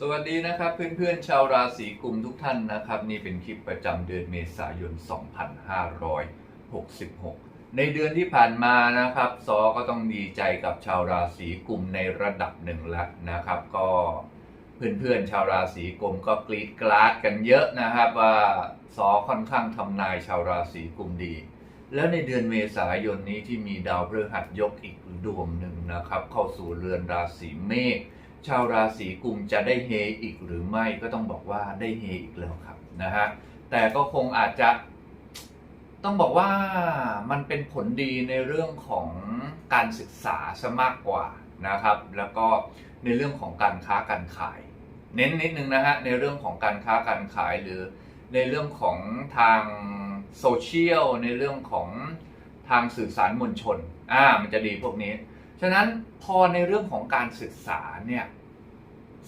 สวัสดีนะครับเพื่อนๆชาวราศีกุมทุกท่านนะครับ นี่เป็นคลิปประจำเดือนเมษายน 2566 ในเดือนที่ผ่านมานะครับ ซอก็ต้องดีใจกับชาวราศีกุมในระดับหนึ่งแล้วนะครับ ก็เพื่อนๆชาวราศีกุมก็กรีดกราดกันเยอะนะครับ ว่าซอค่อนข้างทำนายชาวราศีกุมดี แล้วในเดือนเมษายนนี้ที่มีดาวพฤหัสยกอีกดวงหนึ่งนะครับ เข้าสู่เรือนราศีเมษ ชาวราศีกุมจะได้เฮอีกหรือไม่ก็ต้องบอกว่าได้เฮอีกแล้วครับนะฮะแต่ก็คงอาจจะต้องบอกว่ามันเป็นผลดีในเรื่องของการศึกษาซะมากกว่านะครับ แล้วก็ในเรื่องของการค้าการขาย เน้นนิดนึงนะฮะในเรื่องของการค้าการขายหรือในเรื่องของทางโซเชียลในเรื่องของทางสื่อสารมวลชนอ่ามันจะดีพวกนี้ ฉะนั้นพอในเรื่องของการศึกษาเนี่ย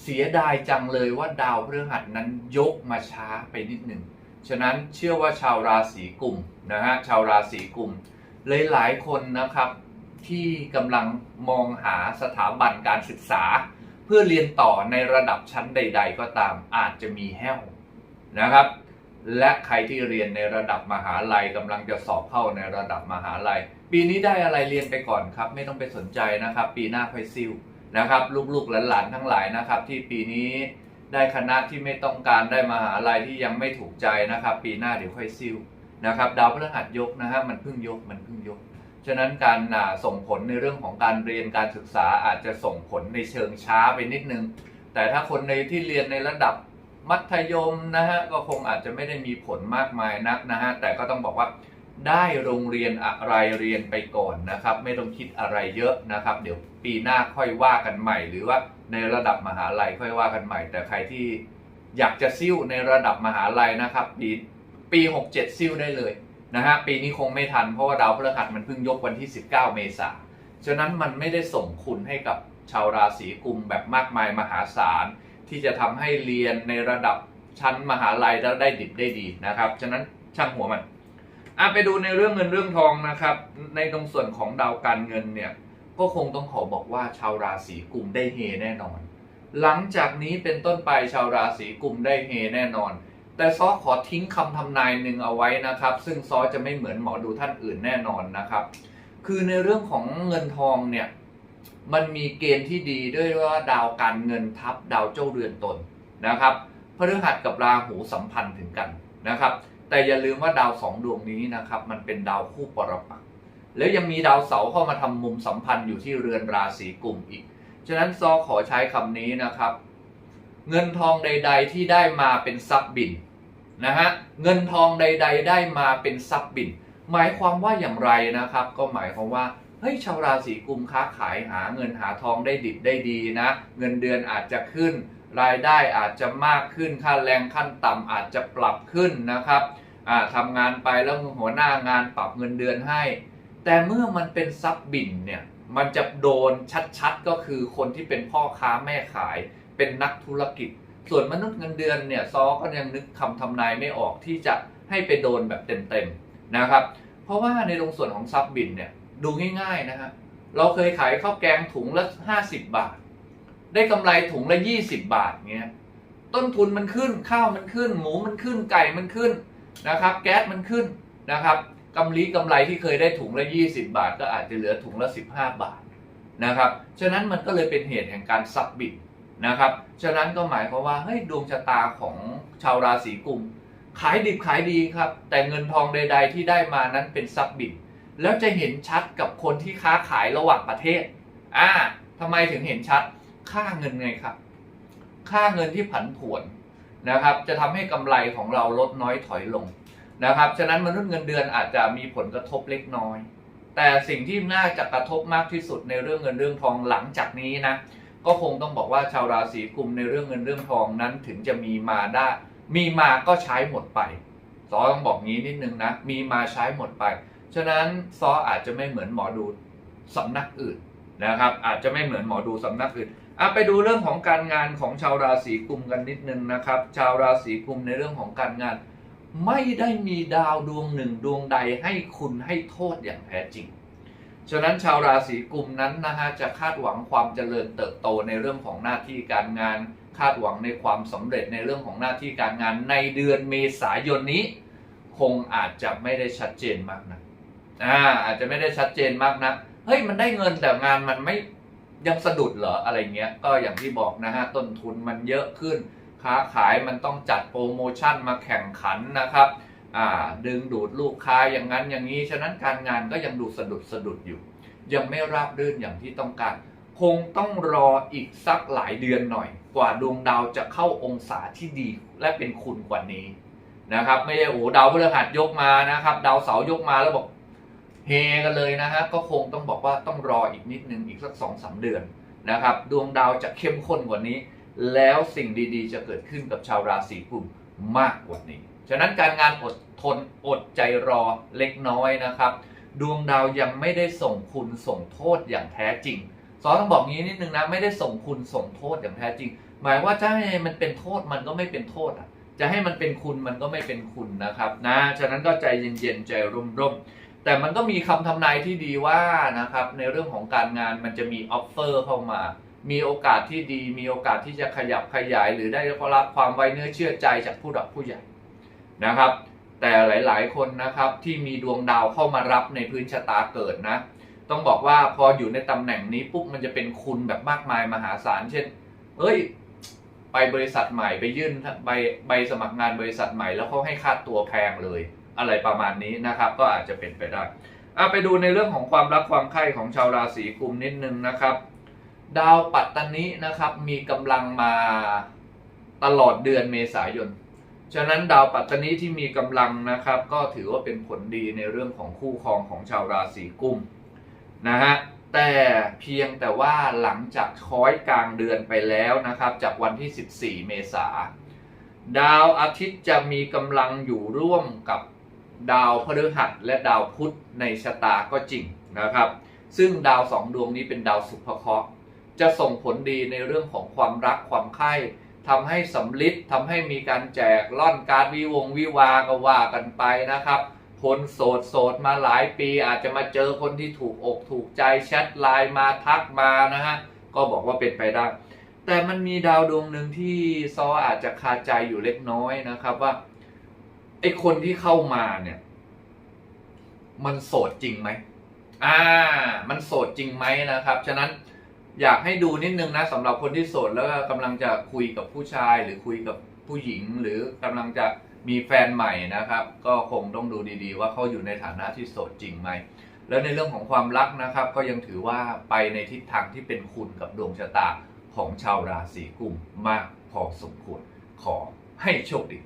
เสียดายจังเลยว่าดาวพฤหัสนั้นยกมาช้าไปนิดหนึ่ง ฉะนั้นเชื่อว่าชาวราศีกุมนะฮะชาวราศีกุมหลายๆคนนะครับที่กำลังมองหาสถาบันการศึกษา เพื่อเรียนต่อในระดับชั้นใด ๆ ก็ตามอาจจะมีแห้วนะครับ และใครที่เรียนในระดับมหาลัยกำลังจะสอบเข้าในระดับมหาลัย ปีนี้ได้อะไรเรียนไปก่อนครับ ไม่ต้องไปสนใจนะครับ ปีหน้าค่อยซิ่วนะครับ ลูกๆหลานๆทั้งหลายนะครับ ที่ปีนี้ได้คณะที่ไม่ต้องการได้มหาลัยที่ยังไม่ถูกใจนะครับ ปีหน้าเดี๋ยวค่อยซิ่วนะครับ ดาวพฤหัสยกนะฮะมันเพิ่งยกมันเพิ่งยก ฉะนั้นการส่งผลในเรื่องของการเรียนการศึกษาอาจจะส่งผลในเชิงช้าไปนิดนึง แต่ถ้าคนในที่เรียนในระดับ มัธยมนะฮะก็คงอาจจะไม่ได้มีผลมากมายนักนะฮะแต่ก็ต้องบอกว่าได้โรงเรียนอะไรเรียนไปก่อนนะครับ ไม่ต้องคิดอะไรเยอะนะครับ เดี๋ยวปีหน้าค่อยว่ากันใหม่ หรือว่าในระดับมหาลัยค่อยว่ากันใหม่ แต่ใครที่อยากจะซิ่วในระดับมหาลัยนะครับปีปี 67 ซิ่วได้เลยนะฮะปีนี้คงไม่ทันเพราะว่าดาวพฤหัสมันเพิ่งยกวันที่ 19 เมษาฉะนั้นมันไม่ได้ส่งคุณให้กับชาวราศีกุมแบบมากมายมหาศาล ที่จะทำให้เรียนในระดับชั้นมหาลัยแล้วได้ดิบได้ดีนะครับ ฉะนั้นช่างหัวมันอะไปดูในเรื่องเงินเรื่องทองนะครับ ในตรงส่วนของดาวการเงินเนี่ยก็คงต้องขอบอกว่าชาวราศีกุมได้เฮแน่นอน หลังจากนี้เป็นต้นไปชาวราศีกุมได้เฮแน่นอน แต่ซอขอทิ้งคำทำนายหนึ่งเอาไว้นะครับ ซึ่งซอจะไม่เหมือนหมอดูท่านอื่นแน่นอนนะครับ คือในเรื่องของเงินทองเนี่ย มันมีเกณฑ์ที่ดีด้วยว่าดาวการเงินทับดาวเจ้าเรือนตนนะครับพฤหัสกับราหูสัมพันธ์ถึงกันนะครับ แต่อย่าลืมว่าดาวสองดวงนี้นะครับ มันเป็นดาวคู่ปรปักษ์แล้วยังมีดาวเสาเข้ามาทำมุมสัมพันธ์อยู่ที่เรือนราศีกลุ่มอีก ฉะนั้นซอขอใช้คำนี้นะครับ เงินทองใด ๆ ที่ได้มาเป็นทรัพย์บินนะฮะเงินทองใด ๆ ได้มาเป็นทรัพย์บิน หมายความว่าอย่างไรนะครับ ก็หมายความว่า ฮ้ยชาวราศีกุมค้าขายหาเงินหาทองได้ดิบได้ดีนะ เงินเดือนอาจจะขึ้น รายได้อาจจะมากขึ้นค่าแรงขั้นต่ำอาจจะปรับขึ้นนะครับอ่าทำงานไปแล้วหัวหน้างานปรับเงินเดือนให้ แต่เมื่อมันเป็นซับบินเนี่ยมันจะโดนชัดๆก็คือคนที่เป็นพ่อค้าแม่ขายเป็นนักธุรกิจ ส่วนมนุษย์เงินเดือนเนี่ยซอก็ยังนึกคำทำนายไม่ออกที่จะให้ไปโดนแบบเต็มๆนะครับ เพราะว่าในตรงส่วนของซับบินเนี่ย ดูง่ายๆนะฮะเราเคยขายข้าวแกงถุงละ50บาท ได้กำไรถุงละ20บาทเงี้ยต้นทุนมันขึ้นข้าวมันขึ้น หมูมันขึ้นไก่มันขึ้นนะครับ แก๊สมันขึ้นนะครับกำไรกำไรที่เคยได้ถุงละ 20 บาท ก็อาจจะเหลือถุงละ 15 บาทนะครับฉะนั้นมันก็เลยเป็นเหตุแห่งการซับบิดนะครับฉะนั้นก็หมายความว่าเฮ้ยดวงชะตาของชาวราศีกุม ขายดิบขายดีครับ แต่เงินทองใด ๆ ที่ได้มานั้นเป็นซับบิด แล้วจะเห็นชัดกับคนที่ค้าขายระหว่างประเทศ อ่าทำไมถึงเห็นชัด ค่าเงินไงครับ ค่าเงินที่ผันผวนนะครับ จะทำให้กำไรของเราลดน้อยถอยลงนะครับ ฉะนั้นมนุษย์เงินเดือนอาจจะมีผลกระทบเล็กน้อย แต่สิ่งที่น่าจะกระทบมากที่สุดในเรื่องเงินเรื่องทองหลังจากนี้นะ ก็คงต้องบอกว่าชาวราศีกุมในเรื่องเงินเรื่องทองนั้นถึงจะมีมาได้ มีมาก็ใช้หมดไปต้องบอกงี้นิดนึงนะ มีมาใช้หมดไป ฉะนั้นซออาจจะไม่เหมือนหมอดูสำนักอื่นนะครับ อาจจะไม่เหมือนหมอดูสำนักอื่นอะไปดูเรื่องของการงานของชาวราศีกุมกันนิดนึงนะครับ ชาวราศีกุมในเรื่องของการงาน ไม่ได้มีดาวดวงหนึ่งดวงใดให้คุณให้โทษอย่างแท้จริง ฉะนั้นชาวราศีกุมนั้นนะฮะจะคาดหวังความเจริญเติบโตในเรื่องของหน้าที่การงาน คาดหวังในความสำเร็จในเรื่องของหน้าที่การงานในเดือนเมษายนนี้ คงอาจจะไม่ได้ชัดเจนมากนะ อ่าอาจจะไม่ได้ชัดเจนมากนะเฮ้ยมันได้เงินแต่งานมันไม่ยังสะดุดเหรออะไรเงี้ย ก็อย่างที่บอกนะฮะต้นทุนมันเยอะขึ้น ค้าขายมันต้องจัดโปรโมชั่นมาแข่งขันนะครับอ่าดึงดูดลูกค้าอย่างนั้นอย่างนี้ ฉะนั้นการงานก็ยังดูสะดุดสะดุดอยู่ ยังไม่ราบรื่นอย่างที่ต้องการ คงต้องรออีกสักหลายเดือนหน่อย กว่าดวงดาวจะเข้าองศาที่ดีและเป็นคุณกว่านี้นะครับ ไม่ใช่โอ้ดาวพฤหัสยกมานะครับ ดาวเสาร์ยกมาแล้วบอก เฮกันเลยนะฮะก็คงต้องบอกว่าต้องรออีกนิดนึงอีกสักสองสามเดือนนะครับดวงดาวจะเข้มข้นกว่านี้ แล้วสิ่งดีๆ จะเกิดขึ้นกับชาวราศีกุมมากกว่านี้ ฉะนั้นการงานอดทนอดใจรอเล็กน้อยนะครับ ดวงดาวยังไม่ได้ส่งคุณส่งโทษอย่างแท้จริงซอต้องบอกงี้นิดนึงนะไม่ได้ส่งคุณส่งโทษอย่างแท้จริง หมายว่าจะให้มันเป็นโทษมันก็ไม่เป็นโทษอะจะให้มันเป็นคุณมันก็ไม่เป็นคุณนะครับนะฉะนั้นก็ใจเย็นๆใจร่มๆ แต่มันก็มีคำทำนายที่ดีว่านะครับในเรื่องของการงานมันจะมีออฟเฟอร์เข้ามา มีโอกาสที่ดี มีโอกาสที่จะขยับขยาย หรือได้รับความไว้เนื้อเชื่อใจจากผู้หลักผู้ใหญ่นะครับ แต่หลายๆ คนนะครับที่มีดวงดาวเข้ามารับในพื้นชะตาเกิดนะ ต้องบอกว่าพออยู่ในตำแหน่งนี้ปุ๊บมันจะเป็นคุณแบบมากมายมหาศาลเช่น เอ้ยไปบริษัทใหม่ไปยื่นใบใบสมัครงานบริษัทใหม่แล้วเขาให้ค่าตัวแพงเลย อะไรประมาณนี้นะครับ ก็อาจจะเป็นไปได้อะไปดูในเรื่องของความรักความใคร่ของชาวราศีกุมนิดนึงนะครับ ดาวปัตตานินะครับ มีกำลังมาตลอดเดือนเมษายน ฉะนั้นดาวปัตตานิที่มีกำลังนะครับ ก็ถือว่าเป็นผลดีในเรื่องของคู่ครองของชาวราศีกุมนะฮะแต่เพียงแต่ว่าหลังจากค้อยกลางเดือนไปแล้วนะครับ จากวันที่ 14 เมษาดาวอาทิตย์จะมีกำลังอยู่ร่วมกับ ดาวพฤหัสและดาวพุธในชะตาก็จริงนะครับ ซึ่งดาวสองดวงนี้เป็นดาวสุภเคราะห์จะส่งผลดีในเรื่องของความรักความใคร่ทำให้สำลิดทำให้มีการแจกล่อนการวิวงวิวาก็ว่ากันไปนะครับ คนโสดโสดมาหลายปีอาจจะมาเจอคนที่ถูกอกถูกใจแชทไลน์มาทักมานะฮะก็บอกว่าเป็นไปได้แต่มันมีดาวดวงหนึ่งที่ซออาจจะคาใจอยู่เล็กน้อยนะครับว่า ไอคนที่เข้ามาเนี่ย มันโสดจริงไหมอ่า มันโสดจริงไหมนะครับ ฉะนั้นอยากให้ดูนิดนึงนะสำหรับคนที่โสดแล้วก็กำลังจะคุยกับผู้ชาย หรือคุยกับผู้หญิง หรือกำลังจะมีแฟนใหม่นะครับ ก็คงต้องดูดีๆ ว่าเขาอยู่ในฐานะที่โสดจริงไหมแล้วในเรื่องของความรักนะครับ ก็ยังถือว่าไปในทิศทางที่เป็นคุณกับดวงชะตาของชาวราศีกุมมากพอสมควรขอให้โชคดี